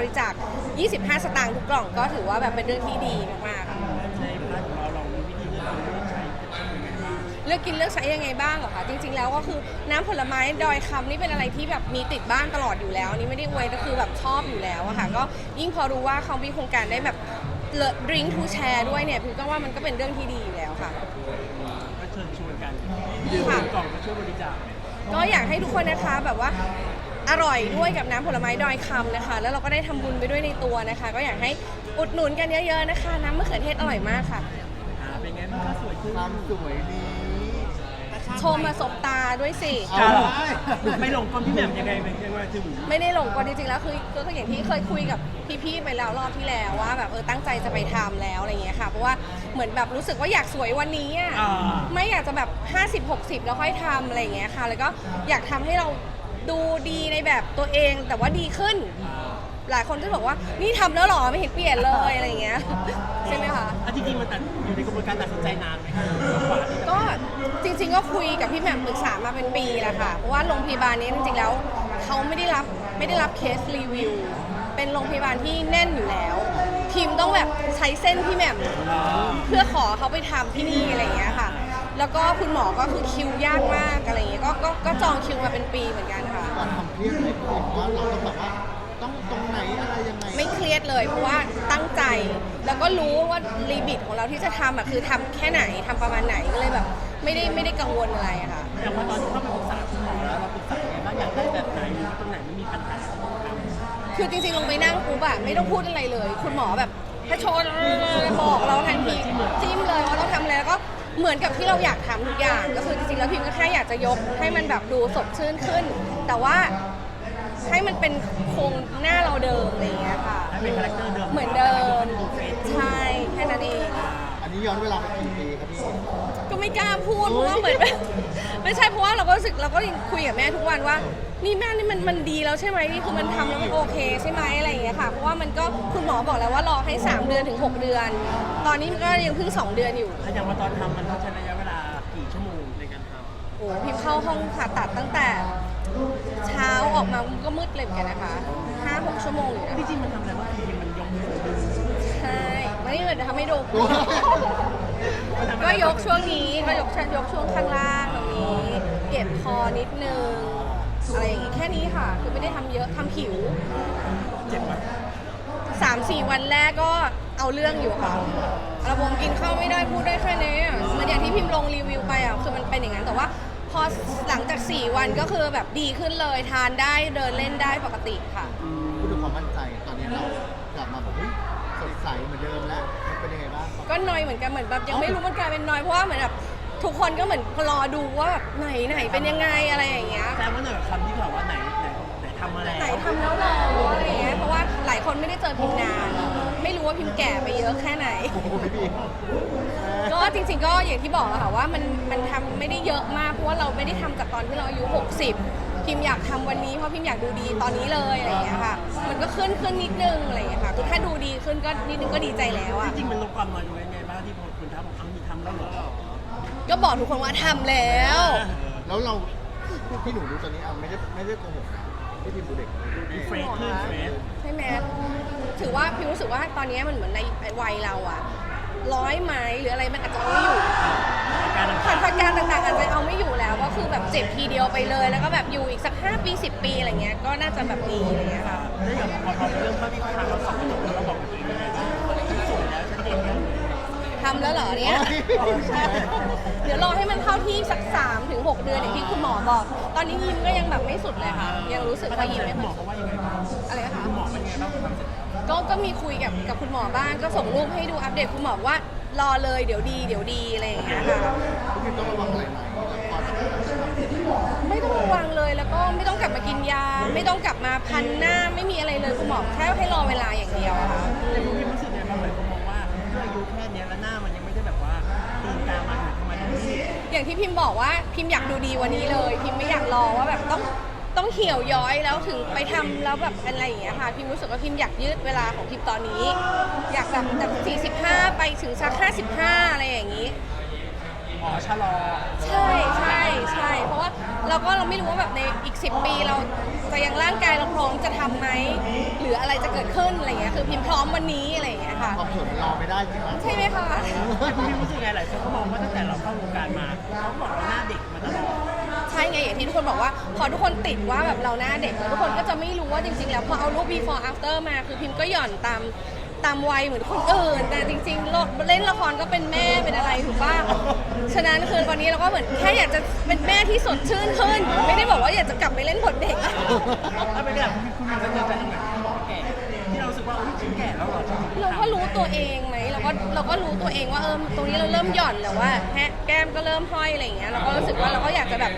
บริจาค 25 สตางค์ทุกกล่องก็ถือว่าแบบเป็นเรื่องที่ดีมากๆในพาร์ทของเราเรามีวิธีเลือกเลือกใช้เลือกกินเลือกใช้ยังไงบ้างเหรอคะจริง ๆ แล้วก็คือน้ำผลไม้ดอยคำนี่เป็นอะไรที่แบบมีติดบ้านตลอดอยู่แล้วอันนี่ไม่ได้อวยก็คือแบบชอบอยู่แล้วอะค่ะก็ยิ่งพอรู้ว่าเขามีโครงการได้แบบดริงทูแชร์ด้วยเนี่ยพิมก็ว่ามันก็เป็นเรื่องที่ดีอยู่แล้วค่ะ ก็เชิญชวนกันยืมกล่องก็ช่วยบริจาคก็อยากให้ทุกคนนะคะแบบว่า อร่อยด้วยกับน้ำผลไม้ดอยคำนะคะ แล้วเราก็ได้ทำบุญไปด้วยในตัวนะคะ ก็อยากให้อุดหนุนกันเยอะๆนะคะ น้ำมะเขือเทศอร่อยมากค่ะ อ่าเป็นไงบ้างคะสวยขึ้นความสวยดีชมมาสบตาด้วยสิ จ้าไม่หลงกลพี่แหม่มยังไงเป็นยังไงถึงไม่ได้หลงกลจริงๆแล้วคือก็คืออย่างที่เคยคุยกับพี่ๆไปแล้วรอบที่แล้วว่าแบบเออตั้งใจจะไปทำแล้วอะไรเงี้ยค่ะ เพราะว่าเหมือนแบบรู้สึกว่าอยากสวยวันนี้อะอ่า ไม่อยากจะแบบ 50 60 แล้วค่อยทำอะไรเงี้ยค่ะ แล้วก็อยากทำให้เรา ดูดีในแบบตัวเองแต่ว่าดีขึ้น หลายคนจะบอกว่านี่ทำแล้วเหรอไม่เห็นเปลี่ยนเลยอะไรเงี้ยใช่ไหมคะ อะจริงๆมันตัดอยู่ในกระบวนการตัดสินใจนานไหมคะกว่าที่จะก็จริงๆก็คุยกับพี่แหม่มปรึกษามาเป็นปีแล้วค่ะ เพราะว่าโรงพยาบาลนี้จริงๆแล้วเขาไม่ได้รับไม่ได้รับเคสรีวิว เป็นโรงพยาบาลที่แน่นอยู่แล้วทีมต้องแบบใช้เส้นพี่แหม่มเพื่อขอเขาไปทำที่นี่อะไรอย่างเงี้ยค่ะ แล้วก็คุณหมอก็คือคิวยากมากอะไรอย่างเงี้ยก็ก็ก็จองคิวมาเป็นปีเหมือนกันค่ะตอนทำเครียดไหมผมว่าเราต้องแบบว่าต้องตรงไหนอะไรยังไงไม่เครียดเลยเพราะว่าตั้งใจ แล้วก็รู้ว่าลิมิตของเราที่จะทำอะคือทำแค่ไหนทำประมาณไหนก็เลยแบบ ไม่ได้ไม่ได้กังวลอะไรอะค่ะ อย่างว่าตอนที่เข้าไปปรึกษาคุณหมอแล้วเราปรึกษาไงบ้างอยากได้แบบไหนหรือว่าตรงไหนไม่มีปัญหาคือจริงๆลงไปนั่งปุ๊บอะไม่ต้องพูดอะไรเลย คุณหมอแบบถ้าโชว์บอกเราทันทีจิ้มเลยว่าต้องทำอะไรแล้วก็ เหมือนกับที่เราอยากทำทุกอย่าง ก็คือจริงๆแล้วพิมก็แค่อยากจะยกให้มันแบบดูสดชื่นขึ้น แต่ว่าให้มันเป็นโครงหน้าเราเดิมอะไรอย่างเงี้ยค่ะ ให้เป็นคาแรคเตอร์เดิมเหมือนเดิม ใช่ แค่นั้นเองอั นนี้ย้อนเวลาไปกี่ปีครับพี่ก็ไม่กล้าพูดเพราะว่าเหมือนแบบไม่ใช่เพราะว่าเราก็รู้สึกเราก็ยังคุยกับแม่ทุกวันว่า นี่แม่นี่มันมันดีแล้วใช่ไหมนี่คือมันทำแล้วมันโอเคใช่ไหมอะไรอย่างเงี้ยค่ะเพราะว่ามันก็คุณหมอบอกแล้วว่ารอให้ 3 เดือนถึง 6 เดือน ตอนนี้มันก็ยังเพิ่ง 2 เดือนอยู่ ถ้าอย่างว่าตอนทำมันต้องใช้ระยะเวลากี่ชั่วโมงในการทโอ้พิมพ์เข้าห้องผ่าตัดตั้งแต่ เช้าออกมาก็มืดเลยเหมือนกันนะคะ5-6ชั่วโมงอยู่นะำที่จริงมันทำอะไรบ้างจริงๆมันยกมือดึงใช่วันนี้เดี๋ยวทำให้ดู ก็ยกช่วงนี้ก็ยกยกช่วงข้างล่างตรงนี้ เก็บคอนิดนึงอะไรอย่างงี้แค่นี้ค่ะ คือไม่ได้ทำเยอะทำผิวเจ็บไหม3 4วันแรกก็เอาเรื่องอยู่ค่ะระบบกินข้าวไม่ได้พูดได้แค่นี้อะเหมือนอย่างที่พิมพ์ลงรีวิวไปอะคือมันเป็นอย่างนั้นแต่ว่า พอหลังจาก 4 วันก็คือแบบดีขึ้นเลยทานได้เดินเล่นได้ปกติค่ะ พูดถึงความมั่นใจตอนนี้เรากลับมาแบบเฮ้ยสด ใสเหมือนเดิมแล้วมันเป็นยังไงบ้าง ก็นอยเหมือนกันเหมือนแบบยังไม่รู้มันกลายเป็นนอยเพราะว่าเหมือนแบบทุกคนก็เหมือนรอดูว่าแบบไหนไหนเป็นยังไงอะไรอย่างเงี้ย แต่ว่าหน่อยกับคำที่เขาบอกว่าไหนไหนไหนทำมาแล้วไหนทำแล้วหรออะไรอย่างเงี้ยเพราะว่าหลายคนไม่ได้เจอพิมพ์นาน ไม่รู้ว่าพิมพ์แก่ไปเยอะแค่ไหน โอ้โหพี่ก็จริงๆก็อย่างที่บอกอะค่ะว่ามันมันทำไม่ได้เยอะมากเพราะว่าเราไม่ได้ทำจากตอนที่เราอายุ 60 พิมพ์อยากทำวันนี้เพราะพิมพ์อยากดูดีตอนนี้เลยอะไรอย่างเงี้ยค่ะ มันก็ขึ้นขึ้นนิดนึงอะไรอย่างเงี้ยค่ะคือถ้าดูดีขึ้นก็นิดนึงก็ดีใจแล้วอะจริงๆมันลดความน้อยลงยังไงบ้างที่พอคุณทำบอกเอามีทำแล้วเหรอก็บอกทุกคนว่าทำแล้ว แล้วเราที่หนูดูตอนนี้อะไม่ได้ไม่ได้โกหกนะที่พี่ดูเด็กดูมีดีเฟรชขึ้นเฟรชใช่ไหมถือว่าพิมรู้สึกว่าตอนนี้มันเหมือนในวัยเราอะร้อยไหมหรืออะไรมันอาจจะเอาไม่อยู่อาการ พัต่านงธการต่างๆอาจจะเอาไม่อยู่แล้วก็คือแบบเจ็บทีเดียวไปเลย แล้วก็แบบอยู่อีกสัก 5 ปี 10 ปีอะไรเงี้ยก็น่าจะแบบดีอะไรเงี้ยค่ะๆแล้วอย่างพอพอเรื่องเข้าที่ทางเราสองกระจกแล้วเราบอกกับตัวเองยังไงบ้างฉันสวยแล้วฉันเก่งแล้วทำแล้วเหรอเนี่ยเดี๋ยวรอให้มันเข้าที่สัก3ถึง6เดือนอย่างที่คุณหมอบอก ตอนนี้ยิ้มก็ยังแบบไม่สุดเลยค่ะ ยังรู้สึกว่ายิ้มไม่หมค่ออยเขาว่ายังไงบ้างอะไรนะคะหมอเป็นยังไงบ้างคุณทำเสร็จแล้วก็ก็มีคุยกับกับคุณหมอบ้างก็ส่งรูปให้ดูอัปเดตคุณหมอว่า รอเลยเดี๋ยวดีเดี๋ยวดีอะไรอย่างเงี้ยค่ะพี่ต้องระวังอะไรไหมพอจะทำเสร็จแล้วไม่ต้องระวังเลยแล้วก็ไม่ต้องกลับมากินยา ไม่ต้องกลับมาพันหน้าไม่มีอะไรเลยคุณหมอแค่ให้รอเวลาอย่างเดียวอะค่ะ แต่คุณพี่รู้สึกไงบ้างหลายคนมองว่าด้วยอายุแค่เนี้ยแล้วหน้ามันยังไม่ได้แบบว่าตีนกามาถึงทำไมต้องรีบ อย่างที่พิมพ์บอกว่าพิมพ์อยากดูดีวันนี้เลย พิมพ์ไม่อยากรอว่าแบบต้อง ต้องเหี่ยวย้อยแล้วถึงไปทำแล้วแบบอะไรอย่างเงี้ยค่ะพิมรู้สึกว่าพิมอยากยืดเวลาของพิมตอนนี้ อยากแบบจาก45 ไปถึงสัก55 อะไรอย่างงี้ อ๋อชะลอใช่ใช่ใช่เพราะว่าแล้วก็เราไม่รู้ว่าแบบในอีก 10 ปีเราจะยังร่างกายเราพร้อมจะทำไหมหรืออะไรจะเกิดขึ้นอะไรเงี้ยคือพิมพ์พร้อมวันนี้อะไรอย่างเงี้ยค่ะความสวยมันรอไม่ได้จริงไหม ใช่ไหมคะคุณพี่รู้สึกไงหลายคนเขามองว่าตั้งแต่เราเข้าวงการมาเขาบอกเราหน้าเด็กมาตลอดใช่ไงอย่างที่ทุกคนบอกว่าพอทุกคนติดว่าแบบเราหน้าเด็กแล้วทุกคนก็จะไม่รู้ว่าจริงๆ แล้วพอเอารูป before after มาคือพิมพ์ก็หย่อนตามตามวัยเหมือนคนอื่น แต่จริงๆเล่นละครก็เป็นแม่เป็นอะไรถูกป่ะฉะนั้นคือวันนี้เราก็เหมือนแค่อยากจะเป็นแม่ที่สดชื่นขึ้น ไม่ได้บอกว่าอยากจะกลับไปเล่นบทเด็กถ้าเป็นแบบคุณมันจะเจอเป็นเหมือนคุณหมอแก่ที่เราสึกว่าอุ้ยฉันแก่แล้วหรอเราก็รู้ตัวเองไหมเราก็เราก็รู้ตัวเองว่าเออตรงนี้เราเริ่มหย่อนแล้วว่าแฮะแก้มก็เริ่มห้อยอะไรอย่างเงี้ยเราก็รู้สึกว่าเราก็อยากจะแบบ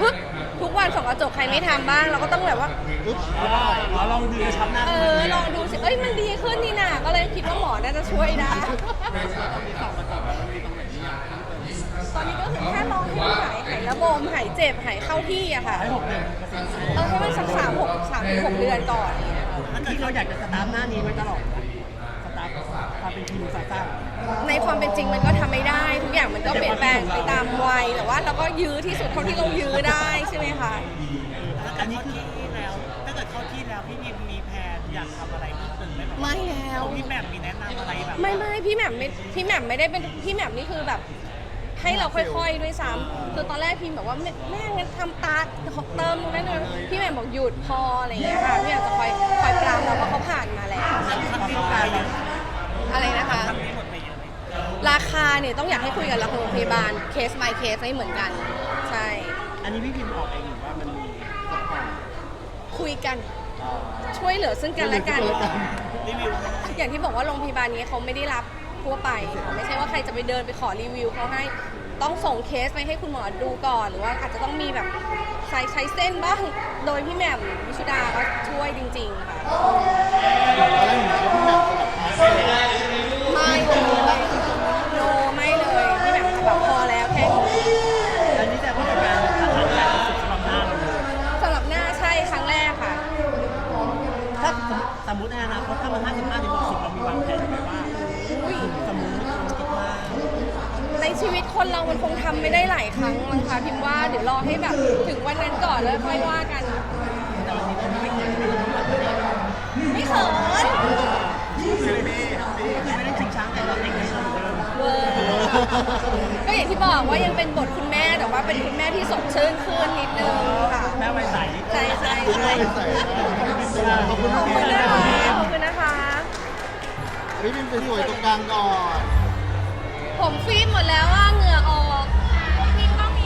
ฮึบทุกวันส่องกระจกใครไม่ทำบ้าง เราก็ต้องแบบว่าอึ๊บอ๋อลองดูกระชับหน้าเออ ลองดูสิ เอ้ย มันดีขึ้นนี่นาก็เลยคิดว่าหมอน่าจะช่วยได้ ตอนนี้ก็คือแค่ลองให้มันหายหายระบมหายเจ็บหายเข้าที่อะค่ะ ให้หกเดือนเปอร์เซ็นต์เออให้มันสักสามหกสามถึงหกเดือนก่อนอย่างเงี้ยถ้าเกิดเราอยากจะสตาร์ทหน้านี้ไว้ตลอดนะสตาร์ทความ เป็นทีมซาซ่าในความเป็นจริงมันก็ทำไม่ได้ ทุกอย่างมันก็เปลี่ยนแปลงไปตามวัยแต่ว่าเราก็ยื้อที่สุดเท่าที่เรายื้อได้ใช่ไหมคะอันนี้คือที่แล้วถ้าเกิดเข้าที่แล้วพี่พิมมีแผนอยากทำอะไรเพิ่มเติมไหมแบบไม่แล้ว พี่แหม่มมีแนะนำอะไรแบบไม่ไม่พี่แหม่มไม่พี่แหม่มไม่ได้เป็นพี่แหม่มนี่คือแบบ ให้เราค่อยๆด้วยซ้ำคือตอนแรกพิมบอกว่าแม่แม่งั้นทำตาเติมตรงนั้นเลยพี่แหม่มบอกหยุดพออะไรอย่างเงี้ยค่ะพี่แหม่มจะคอยคอยปรามเราเพราะเขาผ่านมาแล้ว ทำที่การเรา อะไรนะคะทำนี้หมดไปเยอะไหมราคาเนี่ยต้องอยากให้คุยกับโรงพยาบาลเคส by เคสไม่เหมือนกัน ใช่ อันนี้พี่พิมออกเองหรือว่ามันมีซัพพอร์ตคุยกันช่วยเหลือซึ่งกันและกัน รีวิวให้อย่างที่บอกว่าโรงพยาบาลนี้เขาไม่ได้รับทั่วไปค่ะไม่ใช่ว่าใครจะไปเดินไปขอรีวิวเขาให้ต้องส่งเคสไปให้คุณหมอดูก่อน หรือว่าอาจจะต้องมีแบบใช้ใช้เส้นบ้าง โดยพี่แหม่มวิชุดาก็ช่วยจริง ๆ ค่ะอะไรหนูก็พี่แหม่มสลับพาร์ทเลยไม่เลยโนไม่เลยพี่แหม่มแบบพอแล้วแค่นี้ อันนี้แต่ว่าเป็นการทำงานสุดสำหรับหน้าเราเลย สำหรับหน้าใช่ครั้งแรกค่ะ ถ้าสมมติในอนาคตถ้ามัน55ถึง60เรามีวางแผนไหมว่า อุ้ย สมมติเราคิดว่า ในชีวิต คนเรามันคงทำไม่ได้หลายครั้งมั้งคะพิมว่าเดี๋ยวรอให้แบบถึงวันนั้นก่อนแล้วค่อยว่ากันแต่วันนี้เราไม่เคยไม่รู้ว่าไม่เขินไม่ได้ชิงช้างแต่เราเด็กไม่เหมือนเดิมเวอร์ก็อย่างที่บอกว่ายังเป็นบทคุณแม่แต่ว่าเป็นคุณแม่ที่สดชื่นขึ้นนิดนึงค่ะแม่ไวใสใช่ใช่ใช่ใส่ขอบคุณขอบพี่คุณนะนะคะคะขอบคุณนะคะ พี่พิมพ์สวยๆตรงกลางก่อน ผมฟีดหมดแล้วว่าเหงื่ออ